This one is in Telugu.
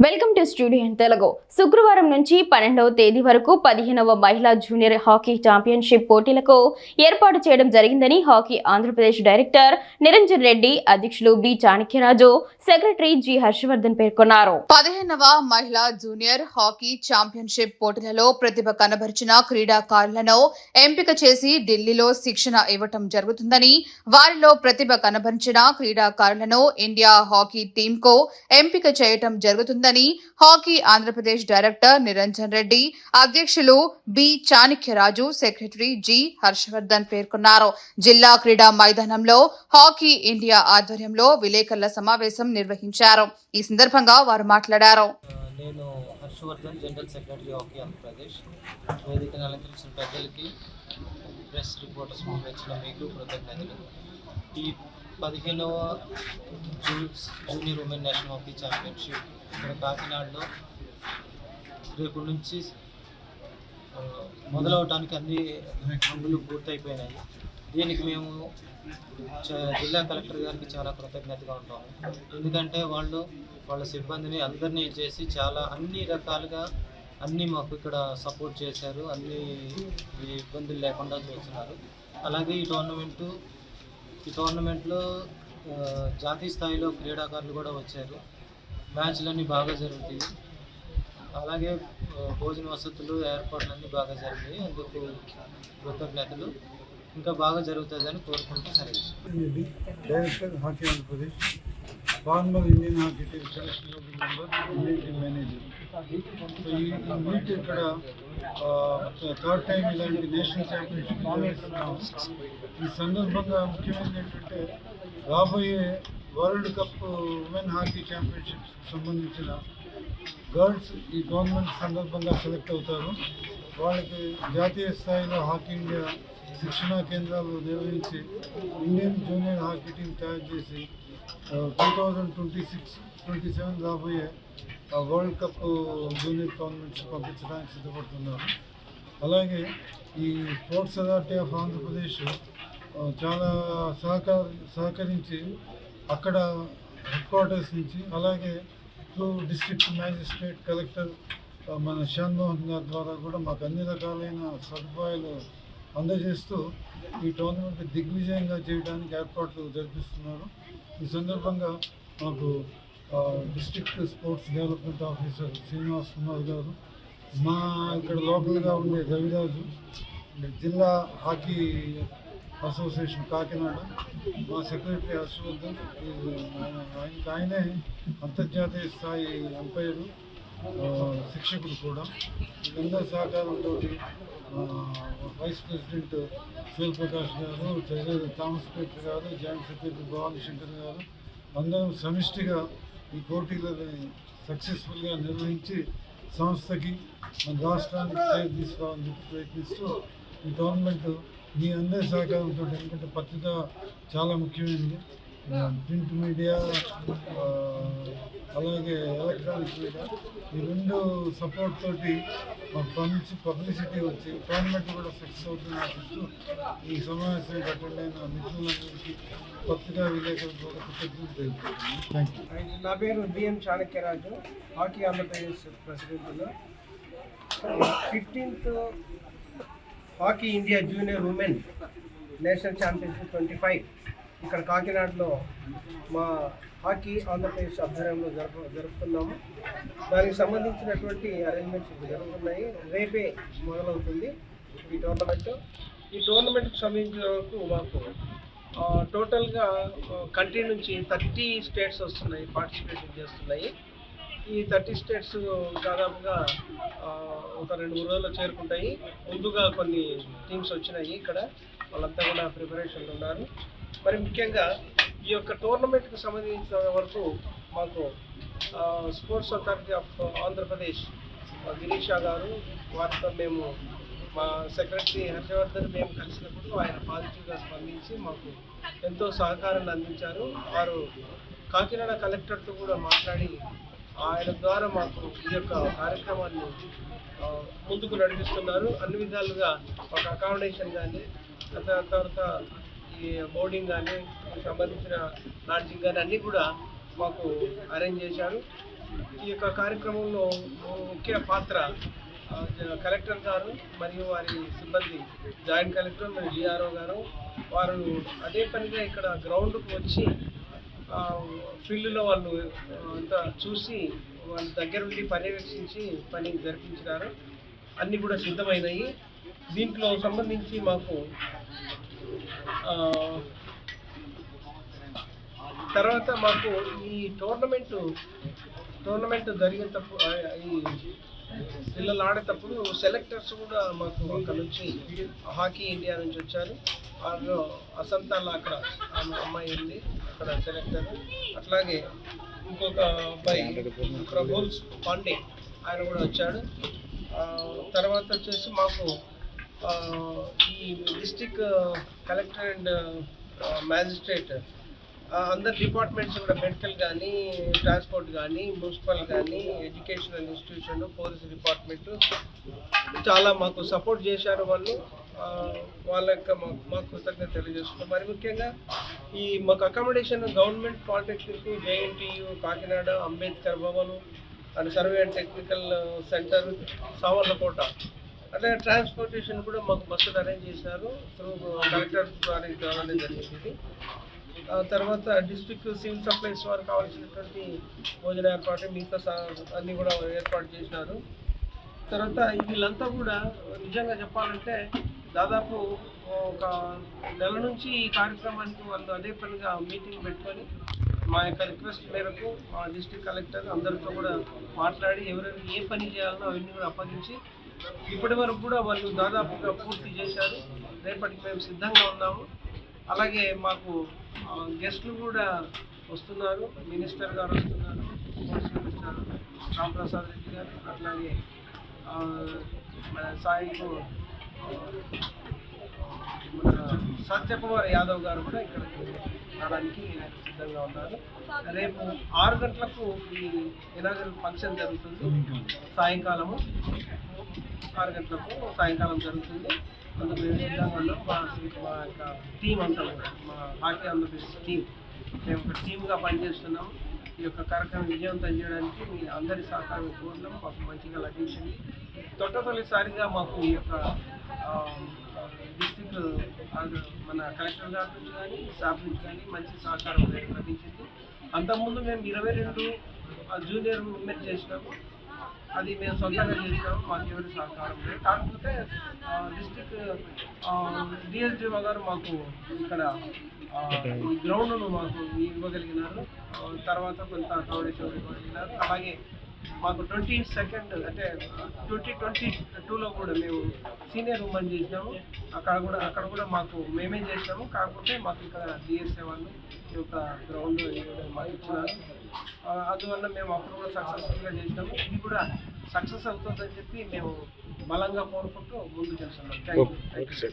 Welcome to studio Telugu. శుక్రవారం నుంచి పన్నెండవ తేదీ వరకు పదిహేనవ మహిళా జూనియర్ హాకీ ఛాంపియన్షిప్ పోటీలకు ఏర్పాటు చేయడం జరిగిందని హాకీ ఆంధ్రప్రదేశ్ డైరెక్టర్ నిరంజన్ రెడ్డి అధ్యక్షులు B Chanakyaraju secretary G Harshavardhan పేర్కొన్నారు. పదిహేనవ మహిళా జూనియర్ హాకీ ఛాంపియన్షిప్ పోటీలలో ప్రతిభ కనబరిచిన క్రీడాకారులను ఎంపిక చేసి ఢిల్లీలో శిక్షణ ఇవ్వటం జరుగుతుందని వారిలో ప్రతిభ కనబరిచిన క్రీడాకారులను ఇండియా హాకీ టీంకు ఎంపిక చేయటం జరుగుతుందని హాకీ ఆంధ్రప్రదేశ్ డైరెక్టర్ నిరంజన్ రెడ్డి అధ్యక్షులు B Chanikyaraju secretary G Harshavardhan పేర్కొన్నారు. జిల్లా క్రీడా మైదానంలో హాకీ ఇండియా ఆధ్వర్యంలో విలేకరుల సమావేశం నిర్వహించారు. ఈ సందర్భంగా వారు మాట్లాడారు. నేను Harshavardhan general secretary hockey Andhra Pradesh వేదికను అలంకరించిన ప్రజలకి ప్రెస్ రిపోర్టర్స్ పంపించిన మీకు కృతజ్ఞతలు. ఈ పదిహేనవ zoo junior women national hockey championship ఇక్కడ కాకినాడలో రేపు నుంచి మొదలవటానికి అన్ని పనులు పూర్తయిపోయినాయి. దీనికి మేము జిల్లా కలెక్టర్ గారికి చాలా కృతజ్ఞతగా ఉంటాము. ఎందుకంటే వాళ్ళు వాళ్ళ సిబ్బందిని అందరినీ చేసి చాలా అన్ని రకాలుగా అన్నీ మాకు ఇక్కడ సపోర్ట్ చేశారు. అన్ని ఇబ్బందులు లేకుండా చూస్తున్నారు. అలాగే ఈ టోర్నమెంటు ఈ టోర్నమెంట్లో జాతీయ స్థాయిలో క్రీడాకారులు కూడా వచ్చారు. మ్యాచ్లన్నీ బాగా జరుగుతాయి. అలాగే భోజన వసతులు ఏర్పాట్లన్నీ బాగా జరిగాయి. అందుకు కృతజ్ఞతలు. ఇంకా బాగా జరుగుతుందని కోరుకుంటూ సెలవు Reddy director hockey Andhra Pradesh former Indian hockey team selection member Indian team manager so ఈ ఈ మీట్ ఇక్కడ థర్డ్ టైం ఇలాంటి నేషనల్ ఛాంపియన్షిప్ జరుగుతున్నాం. ఈ సందర్భంగా ముఖ్యమైనది ఏంటంటే రాబోయే world cup women hockey championship సంబంధించిన గర్ల్స్ ఈ టోర్నమెంట్ సందర్భంగా సెలెక్ట్ అవుతారు వాళ్ళకి జాతీయ స్థాయిలో హాకీ ఇండియా శిక్షణా కేంద్రాలు నిర్వహించి ఇండియన్ జూనియర్ హాకీ టీం తయారు చేసి two thousand twenty six twenty seven రాబోయే వరల్డ్ కప్ జూనియర్ టోర్నమెంట్స్ పంపించడానికి సిద్ధపడుతున్నారు. అలాగే ఈ స్పోర్ట్స్ అథారిటీ ఆఫ్ ఆంధ్రప్రదేశ్ చాలా సహకార సహకరించి అక్కడ హెడ్ క్వార్టర్స్ నుంచి అలాగే త్రూ డిస్ట్రిక్ట్ మ్యాజిస్ట్రేట్ కలెక్టర్ మన షాన్మోహన్ గారి ద్వారా కూడా మాకు అన్ని రకాలైన సదుపాయాలు అందజేస్తూ ఈ టోర్నమెంట్ దిగ్విజయంగా చేయడానికి ఏర్పాట్లు జరిపిస్తున్నారు. ఈ సందర్భంగా మాకు district sports development officer Srinivas Kumar garu మా ఇక్కడ లోకల్గా ఉండే రవిరాజు జిల్లా హాకీ అసోసియేషన్ కాకినాడ మా సెక్రటరీ హర్షవర్ధన్ ఈ ఆయన- ఆయనే అంతర్జాతీయ స్థాయి అంపైరు. ఆ, శిక్షకుడు కూడా. వీళ్ళందరి సహకారంతో vice president Shivaprakash garu treasurer Thomas Peter garu joint secretary Bhavani Shankar garu అందరం సమిష్టిగా ఈ పోటీలని సక్సెస్ఫుల్గా నిర్వహించి సంస్థకి మన రాష్ట్రానికి పేరు తీసుకోవాలని చెప్పి ప్రయత్నిస్తూ ఈ గవర్నమెంట్ మీ అందరి సహకారంతో ఎందుకంటే పత్రిక చాలా ముఖ్యమైనది. ప్రింట్ మీడియా అలాగే ఎలక్ట్రానిక్ మీడియా ఈ రెండు సపోర్ట్ తోటి మాకు మంచి పబ్లిసిటీ వచ్చి గవర్నమెంట్ కూడా సక్సెస్ అవుతుంది ఆశిస్తూ ఈ సమావేశానికి అటెండ్ అయిన మిత్రులందరికీ పత్రికా విలేకరులకు కృతజ్ఞతలు తెలుపుతున్నాను థ్యాంక్ యూ నా పేరు B M Chanakyaraju hockey Andhra Pradesh president fifteenth hockey India junior women national championship twenty five ఇక్కడ కాకినాడలో మా హాకీ ఆంధ్రప్రదేశ్ ఆధ్వర్యంలో జరుపు జరుపుతున్నాము. దానికి సంబంధించినటువంటి అరేంజ్మెంట్స్ జరుగుతున్నాయి. రేపే మొదలవుతుంది ఈ టోర్నమెంట్ ఈ టోర్నమెంట్కి సంబంధించిన వరకు మాకు టోటల్గా కంట్రీ నుంచి థర్టీ స్టేట్స్ వస్తున్నాయి పార్టిసిపేషన్ చేస్తున్నాయి. ఈ థర్టీ స్టేట్స్ దాదాపుగా ఒక రెండు మూడు రోజుల్లో చేరుకుంటాయి. ముందుగా కొన్ని టీమ్స్ వచ్చినాయి ఇక్కడ. వాళ్ళంతా కూడా ప్రిపరేషన్లు ఉన్నారు. మరి ముఖ్యంగా ఈ యొక్క టోర్నమెంట్కి సంబంధించిన వరకు మాకు sports authority of Andhra Pradesh Girisha గారు వారితో మేము మా సెక్రటరీ హర్షవర్ధన్ మేము కలిసినప్పుడు ఆయన పాజిటివ్గా స్పందించి మాకు ఎంతో సహకారాన్ని అందించారు. వారు కాకినాడ కలెక్టర్తో కూడా మాట్లాడి ఆయన ద్వారా మాకు ఈ యొక్క కార్యక్రమాన్ని ముందుకు నడిపిస్తున్నారు. అన్ని విధాలుగా ఒక అకామిడేషన్ కానీ తర్వాత ఈ బోర్డింగ్ కానీ సంబంధించిన లాడ్జింగ్ కానీ అన్నీ కూడా మాకు అరేంజ్ చేశారు. ఈ యొక్క కార్యక్రమంలో ముఖ్య పాత్ర కలెక్టర్ గారు మరియు వారి సిబ్బంది జాయింట్ కలెక్టర్ మరియు డిఆర్ఓ గారు. వారు అదే పనిగా ఇక్కడ గ్రౌండ్కు వచ్చి ఫీల్డ్లో వాళ్ళు అంతా చూసి వాళ్ళ దగ్గర ఉండి పర్యవేక్షించి పని జరిపించినారు. అన్నీ కూడా సిద్ధమైనవి దీంట్లో సంబంధించి మాకు తర్వాత మాకు ఈ టోర్నమెంట్ టోర్నమెంట్ జరిగేటప్పుడు ఈ పిల్లలు ఆడేటప్పుడు సెలెక్టర్స్ కూడా మాకు అక్కడ నుంచి హాకీ ఇండియా నుంచి వచ్చారు. వాళ్ళు అసంతాల అక్కడ ఆమె అమ్మాయి ఉంది అక్కడ సెలెక్టర్. అట్లాగే ఇంకొక అబ్బాయి ప్రబోల్స్ పాండే ఆయన కూడా వచ్చాడు. తర్వాత వచ్చేసి మాకు ఈ డిస్టిక్ కలెక్టర్ అండ్ మ్యాజిస్ట్రేట్ అందరు డిపార్ట్మెంట్స్ కూడా మెడికల్ కానీ ట్రాన్స్పోర్ట్ కానీ మున్సిపల్ కానీ ఎడ్యుకేషనల్ ఇన్స్టిట్యూషన్ పోలీస్ డిపార్ట్మెంట్ చాలా మాకు సపోర్ట్ చేశారు వాళ్ళు. వాళ్ళ యొక్క మా- మాకు కృతజ్ఞత తెలియజేస్తున్నాం మరి ముఖ్యంగా ఈ మాకు accommodation government polytechnic JNTU Kakinada Ambedkar Bhavan and survey and technical centre Samarlakota అంటే ట్రాన్స్పోర్టేషన్ కూడా మాకు బస్సులు అరేంజ్ చేశారు. త్రూ కలెక్టర్ ద్వారా కావాలని జరిగింది. తర్వాత డిస్ట్రిక్ట్ సివిల్ సప్లైస్ వారు కావాల్సినటువంటి భోజన ఏర్పాటు మిగతా అన్నీ కూడా ఏర్పాటు చేసినారు తర్వాత వీళ్ళంతా కూడా నిజంగా చెప్పాలంటే దాదాపు ఒక నెల నుంచి ఈ కార్యక్రమానికి వాళ్ళు అదే పనిగా మీటింగ్ పెట్టుకొని మా యొక్క రిక్వెస్ట్ మేరకు మా డిస్ట్రిక్ట్ కలెక్టర్ అందరితో కూడా మాట్లాడి ఎవరెవరికి ఏ పని చేయాలనో అవన్నీ కూడా అప్పగించి ఇప్పటి వరకు కూడా వాళ్ళు దాదాపుగా పూర్తి చేశారు. రేపటికి మేము సిద్ధంగా ఉన్నాము. అలాగే మాకు గెస్ట్లు గెస్టులు కూడా వస్తున్నారు. మినిస్టర్ గారు వస్తున్నారు. స్పోర్ట్స్ మినిస్టర్ రామప్రసాద్ రెడ్డి గారు అట్లాగే మన సాయికు సత్యకుమార్ యాదవ్ గారు కూడా ఇక్కడికి రావడానికి సిద్ధంగా ఉన్నారు. రేపు ఆరు గంటలకు ఈ ఇనాగరల్ ఫంక్షన్ జరుగుతుంది. సాయంకాలము. ఆరు గంటలకు సాయంకాలం జరుగుతుంది. అందుకు మేము సిద్ధంగా మా మా యొక్క టీం అంతా కూడా మా హాకీ ఆంధ్రప్రదేశ్ టీం మేము ఒక టీమ్గా పనిచేస్తున్నాం ఈ యొక్క కార్యక్రమం విజయవంతం చేయడానికి మీ అందరి సహకారం కోరినాం మాకు మంచిగా లభించింది. తొట్ట తొలిసారిగా మాకు ఈ యొక్క డిస్టిక్ మన కలెక్టర్ గారి నుంచి కానీ స్టాఫ్ నుంచి కానీ మంచి సహకారం లభించింది. అంతకుముందు మేము ఇరవై రెండు జూనియర్ ఉమెన్ చేసినాము. అది మేము సొంతంగా చేసినాము మాకు ఎవరి సహకారం లేదు కాకపోతే డిస్టిక్ డిఎస్డిఓ గారు మాకు ఇక్కడ ఈ గ్రౌండ్ను మాకు ఇవ్వగలిగినారు. తర్వాత కొంత అకామిడేషన్ ఇవ్వగలిగినారు. అలాగే మాకు ట్వంటీ సెకండ్ అంటే ట్వంటీ ట్వంటీ టూలో కూడా మేము సీనియర్ ఉమెన్ చేసినాము. అక్కడ కూడా అక్కడ కూడా మాకు మేమే చేసినాము. కాకపోతే మాకు ఇక్కడ డిఎస్ఏ వాళ్ళు ఈ యొక్క గ్రౌండ్ మాకు ఇచ్చినారు. అందువల్ల మేము అప్పుడు కూడా సక్సెస్ఫుల్గా చేసినాము. ఇది కూడా సక్సెస్ అవుతుందని చెప్పి మేము బలంగా కోరుకుంటూ ముందుకు వెళ్తున్నాం. Thank you